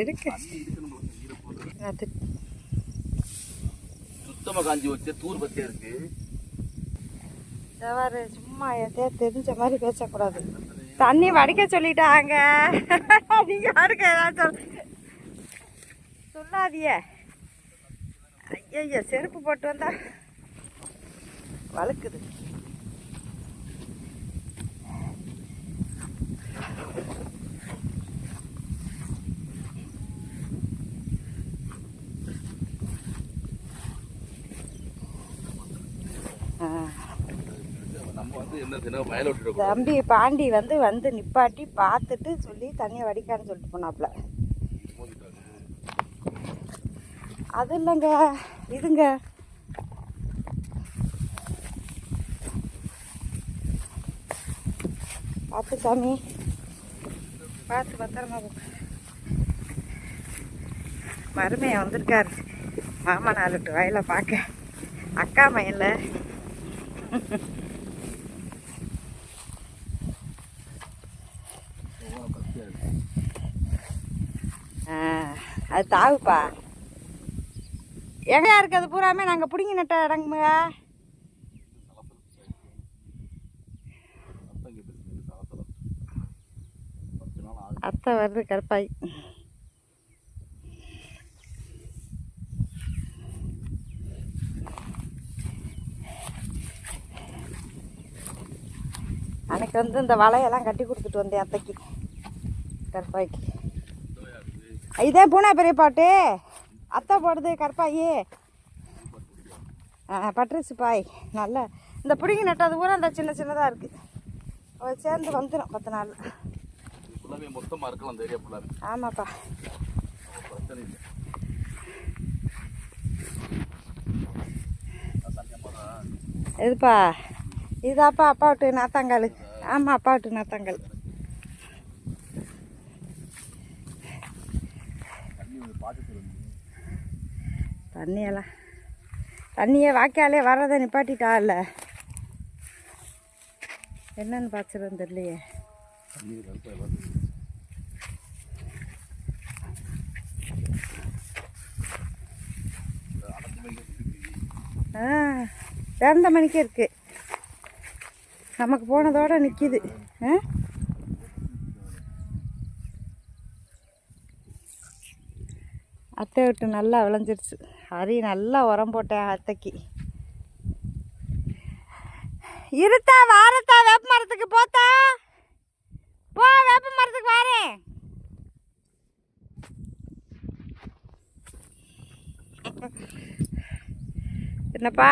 எடுக்க அது சுத்தமா காஞ்சி வச்ச தூர் பத்தியா இருக்கு. தவறு சும்மா எதையோ தெரிஞ்ச மாதிரி பேசக்கூடாது. தண்ணி வடிக்க சொல்லிட்டாங்க. நீங்க வடிக்க ஏதாவது சொல் சொல்லாதிய ஐயய்ய செருப்பு போட்டு வந்தா வழுக்குது ஆ நம்ம வந்து என்ன தினம் வயல விட்டுட்டு தம்பி பாண்டி வந்து வந்து நிப்பாட்டி பார்த்துட்டு சொல்லி தண்ணியை வடிக்கான்னு சொல்லிட்டு போனாப்புல. அது இல்லைங்க இதுங்க. பார்த்து சாமி. பார்த்து பத்திரமா போ. மருமையை வந்திருக்காரு. மாமா நாலு வயலை பார்க்க. அக்கா மையனில் அது தாவுப்பா எங்கயா இருக்கு அது பூராமே? நாங்கள் பிடிங்கி நட்ட இடங்குங்க அத்தை வருது கருப்பாய். அன்னைக்கு வந்து இந்த வலையெல்லாம் கட்டி கொடுத்துட்டு வந்தேன் அத்தைக்கு. கருப்பாய்க்கு. இதே பூனா பெரிய பாட்டு. அத்தை போடுது கருப்பாயி. ஆ பட்டுருச்சு பாய். நல்லா இந்த பிடிங்கி நட்டது பூரா இந்த சின்ன சின்னதாக இருக்குது சேர்ந்து வந்துடும் பத்து நாள் ஃபுல்லாவே மொத்தமா இருக்கலாம் அந்த ஏரியா ஃபுல்லாவே ஆமாப்பா. எதுப்பா? இதாப்பா அப்பா விட்டு நாத்தாங்கால் ஆமாம் அப்பா விட்டு நாத்தாங்கால் தண்ணியெல்லாம். தண்ணியை வாய்க்காலே வர்றதை நிப்பாட்டிட்டா இல்லை என்னன்னு பார்த்துருன்னு தெரியலையே. ஆ திறந்த மணிக்கே இருக்குது நமக்கு போனதோட நிற்கிது அத்தை விட்டு நல்லா விளைஞ்சிருச்சு. ஹரி நல்லா உரம் போட்டேன் அத்தைக்கு. இருத்தா வாரத்தா வேப்ப மரத்துக்கு போத்தா? போ வேப்ப மரத்துக்கு வாரேன் என்னப்பா?